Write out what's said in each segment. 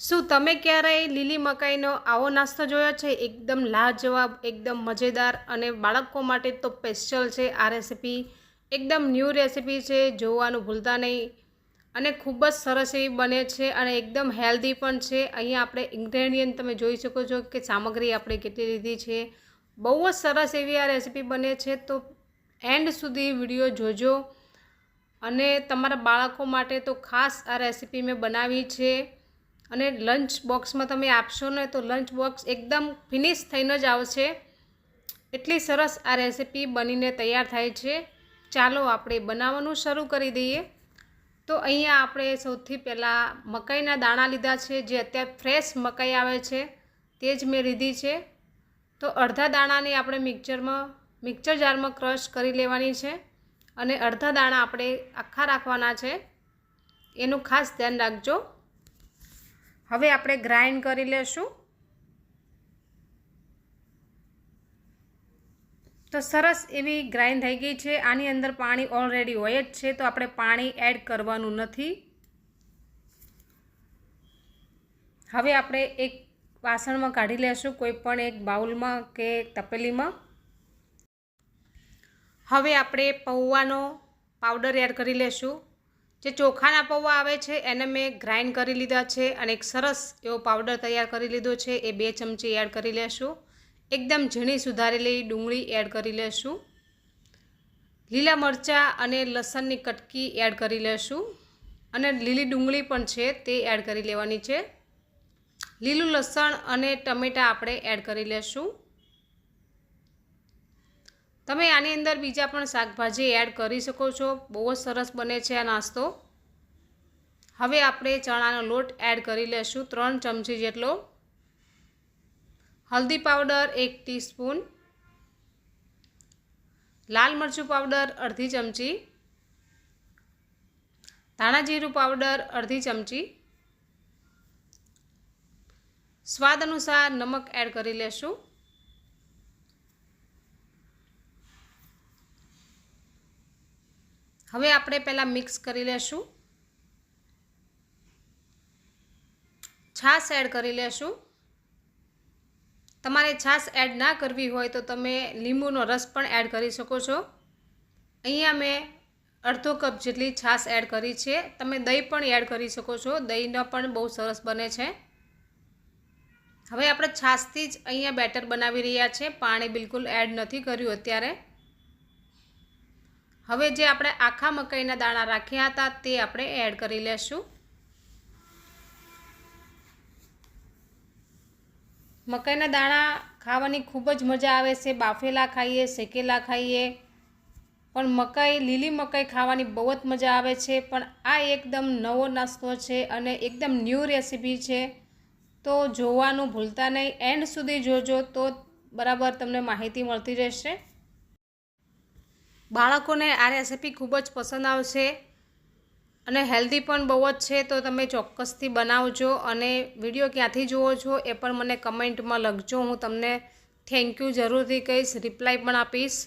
શું તમે ક્યારેય લીલી મકાઈનો આવો નાસ્તો જોયો છે? એકદમ લાજવાબ, એકદમ મજેદાર અને બાળકો માટે તો સ્પેશિયલ છે આ રેસીપી. એકદમ ન્યૂ રેસીપી છે, જોવાનું ભૂલતા નહીં. અને ખૂબ જ સરસ એવી બને છે અને એકદમ હેલ્ધી પણ છે. અહીંયા આપણે ઇન્ગ્રેડિયન્ટ તમે જોઈ શકો છો કે સામગ્રી આપણે કેટલી લીધી છે. બહુ જ સરસ એવી આ રેસીપી બને છે. તો એન્ડ સુધી વીડિયો જોજો. અને તમારા બાળકો માટે તો ખાસ આ રેસીપી મેં બનાવી છે. અને લંચ બોક્સમાં તમે આપશો ને તો લંચ બોક્સ એકદમ ફિનિશ થઈને જ આવશે. એટલી સરસ આ રેસીપી બનીને તૈયાર થાય છે. ચાલો આપણે બનાવવાનું શરૂ કરી દઈએ. તો અહીંયા આપણે સૌથી પહેલાં મકાઈના દાણા લીધા છે, જે અત્યારે ફ્રેશ મકાઈ આવે છે, તે જ મેં લીધી છે. તો અડધા દાણાને આપણે મિક્સરમાં મિક્સર જારમાં ક્રશ કરી લેવાની છે અને અડધા દાણા આપણે આખા રાખવાના છે. એનું ખાસ ધ્યાન રાખજો. હવે આપણે ગ્રાઇન્ડ કરી લેશું. તો સરસ એવી ગ્રાઇન્ડ થઈ ગઈ છે. આની અંદર પાણી ઓલરેડી હોય જ છે, તો આપણે પાણી એડ કરવાનું નથી. હવે આપણે એક વાસણમાં કાઢી લેશું, કોઈ પણ એક બાઉલમાં કે તપેલીમાં. હવે આપણે પૌવાનો પાવડર એડ કરી લેશું. જે ચોખાના પૌવા આવે છે, એને મેં ગ્રાઇન્ડ કરી લીધા છે અને એક સરસ એવો પાવડર તૈયાર કરી લીધો છે. એ બે ચમચી એડ કરી લેશું. એકદમ ઝીણી સુધારેલી ડુંગળી એડ કરી લેશું. લીલા મરચાં અને લસણની કટકી એડ કરી લેશું. અને લીલી ડુંગળી પણ છે, તે એડ કરી લેવાની છે. લીલું લસણ અને ટમેટાં આપણે એડ કરી લેશું. તમે આની અંદર બીજા પણ શાકભાજી એડ કરી શકો છો. બહુ જ સરસ બને છે આ નાસ્તો. હવે આપણે ચણાનો લોટ એડ કરી લેશું. ત્રણ ચમચી જેટલો હલ્દી પાવડર, એક ટીસ્પૂન. લાલ મરચું પાવડર, અડધી ચમચી. ધાણા જીરું પાવડર, અડધી ચમચી. સ્વાદ અનુસાર નમક એડ કરી લેશું. હવે આપણે પહેલાં મિક્સ કરી લેશું. છાશ એડ કરી લેશું. તમારે છાશ એડ ના કરવી હોય તો તમે લીંબુનો રસ પણ એડ કરી શકો છો. અહીંયા મેં અડધો કપ જેટલી છાશ એડ કરી છે. તમે દહીં પણ એડ કરી શકો છો. દહીંનો પણ બહુ સરસ બને છે. હવે આપણે છાશથી જ અહીંયા બેટર બનાવી રહ્યા છે. પાણી બિલકુલ એડ નથી કર્યું અત્યારે. હવે જે આપણે આખા મકાઈના દાણા રાખ્યા હતા તે આપણે એડ કરી લેશું. મકાઈના દાણા ખાવાની ખૂબ જ મજા આવે છે. બાફેલા ખાઈએ, શેકેલા ખાઈએ. પણ મકાઈ, લીલી મકાઈ ખાવાની બહુ જ મજા આવે છે. પણ આ એકદમ નવો નાસ્તો છે અને એકદમ ન્યૂ રેસીપી છે. તો જોવાનું ભૂલતા નહીં. એન્ડ સુધી જોજો તો બરાબર તમને માહિતી મળતી રહેશે. બાળકોને આ રેસીપી ખૂબ જ પસંદ આવશે અને હેલ્ધી પણ બહુ જ છે, તો તમે ચોક્કસથી બનાવજો અને વીડિયો ક્યાંથી જુઓ છો એ પણ મને કમેન્ટમાં લખજો. હું તમને થેન્ક યુ જરૂરથી કહીશ રિપ્લાય પણ આપીશ.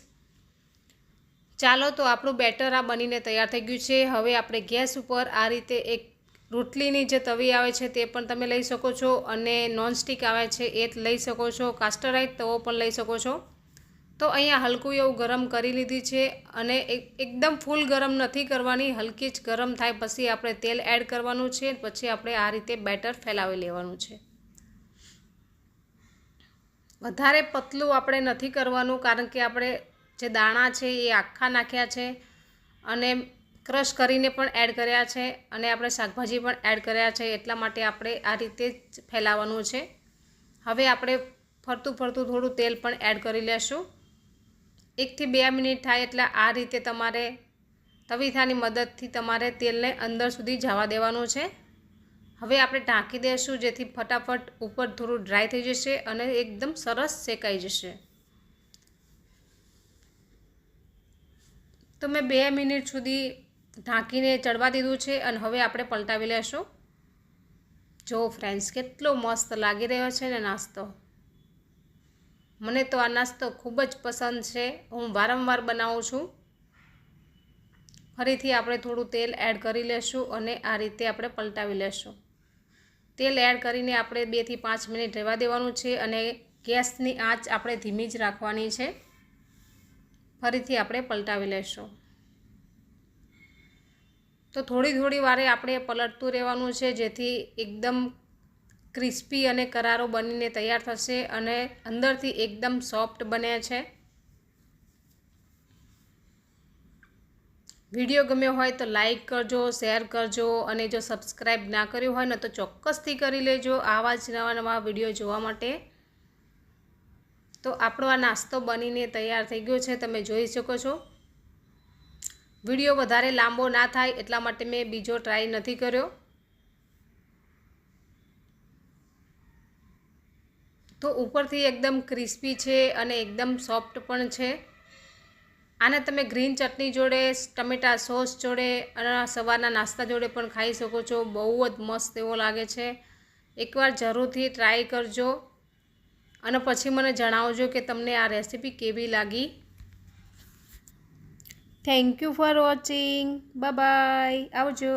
ચાલો તો આપણું બેટર આ બનીને તૈયાર થઈ ગયું છે. હવે આપણે ગેસ ઉપર આ રીતે એક રોટલીની જે તવી આવે છે તે પણ તમે લઈ શકો છો અને નોનસ્ટિક આવે છે એ લઈ શકો છો. કાસ્ટરાઇટ તવો પણ લઈ શકો છો. તો અહીંયા હલકું એવું ગરમ કરી લીધી છે અને એકદમ ફૂલ ગરમ નથી કરવાની, હલકી જ ગરમ થાય. પછી આપણે તેલ એડ કરવાનું છે, પછી આપણે આ રીતે બેટર ફેલાવી લેવાનું છે. વધારે પતલું આપણે નથી કરવાનું, કારણ કે આપણે જે દાણા છે એ આખા નાખ્યા છે અને ક્રશ કરીને પણ એડ કર્યા છે અને આપણે શાકભાજી પણ એડ કર્યા છે, એટલા માટે આપણે આ રીતે જ ફેલાવવાનું છે. હવે આપણે ફરતું ફરતું થોડું તેલ પણ એડ કરી લેશું. એકથી બે મિનિટ થાય એટલે આ રીતે તમારે તવીથાની મદદથી તમારે તેલને અંદર સુધી જવા દેવાનું છે. હવે આપણે ઢાંકી દઈશું જેથી ફટાફટ ઉપર થોડું ડ્રાય થઈ જશે અને એકદમ સરસ શેકાઈ જશે. તો મેં બે મિનિટ સુધી ઢાંકીને ચડવા દીધું છે અને હવે આપણે પલટાવી લેશું. જો ફ્રેન્ડ્સ કેટલો મસ્ત લાગી રહ્યો છે ને નાસ્તો. મને તો આ નાસ્તો ખૂબ જ પસંદ છે. હું વારંવાર બનાવું છું. ફરીથી આપણે થોડું તેલ એડ કરી લેશું અને આ રીતે આપણે પલટાવી લેશું. તેલ એડ કરીને આપણે બેથી પાંચ મિનિટ રહેવા દેવાનું છે અને ગેસની આંચ આપણે ધીમી જ રાખવાની છે. ફરીથી આપણે પલટાવી લેશું. તો થોડી થોડી વારે આપણે પલટતું રહેવાનું છે જેથી એકદમ ક્રિસ્પી અને કરારો બનીને તૈયાર થશે અને અંદરથી એકદમ સોફ્ટ બને છે. વીડિયો ગમ્યો હોય તો લાઈક કરજો, શેર કરજો અને જો સબસ્ક્રાઈબ ના કર્યું હોય ને તો ચોક્કસથી કરી લેજો આવા જ નવા નવા વીડિયો જોવા માટે. તો આપણો આ નાસ્તો બનીને તૈયાર થઈ ગયો છે, તમે જોઈ શકો છો. વીડિયો વધારે લાંબો ના થાય એટલા માટે મેં બીજો ટ્રાય નથી કર્યો. તો ઉપરથી એકદમ ક્રિસ્પી છે અને એકદમ સોફ્ટ પણ છે. આને તમે ગ્રીન ચટણી જોડે, ટમેટા સોસ જોડે અને સવારના નાસ્તા જોડે પણ ખાઈ શકો છો. બહુ જ મસ્ત એવો લાગે છે. એકવાર જરૂરથી ટ્રાય કરજો અને પછી મને જણાવજો કે તમને આ રેસીપી કેવી લાગી. Thank you for watching bye આવજો.